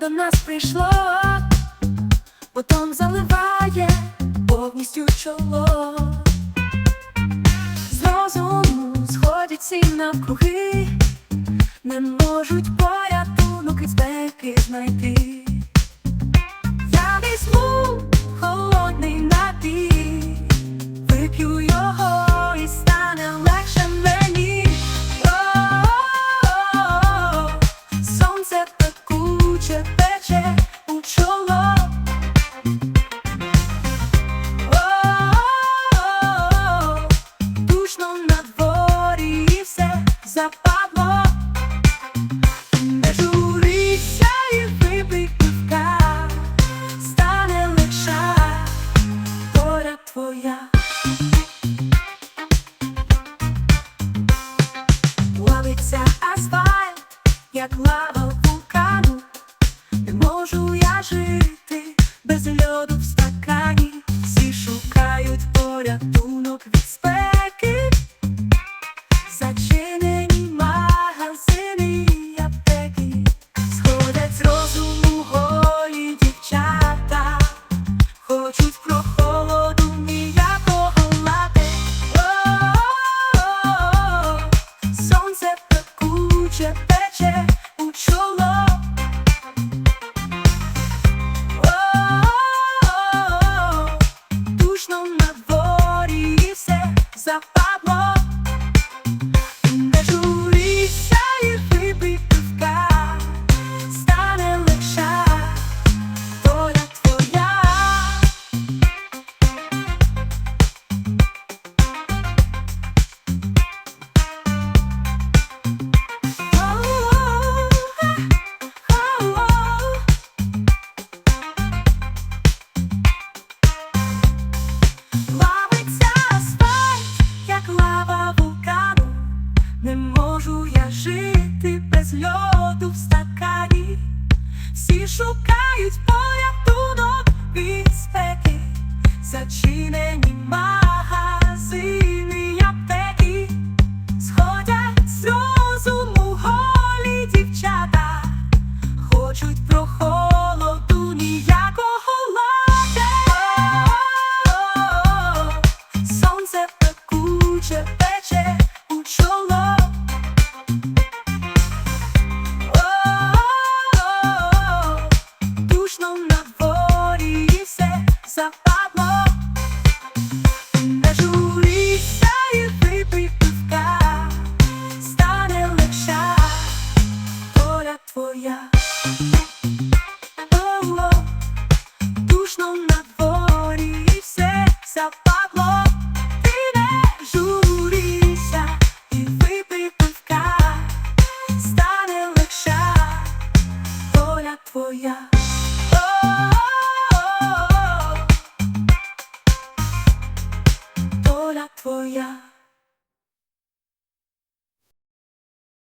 до нас прийшло, потом заливає повністю чоло. З розуму сходять всі навкруги, не можуть порятунок і спеки знайти. Пекуче пече у чоло. Душно на все западло. Не журися і випий пивка, стане легша доля твоя. Плавиться асфальт, як лава можу западло. Не журися і випий пивка, стане легша доля твоя. О-о-о. Всі шукають порятунок від спеки. Зачинені Павло, душно на дворі і все западло, не журися і випий стане легша воля твоя. Воля твоя.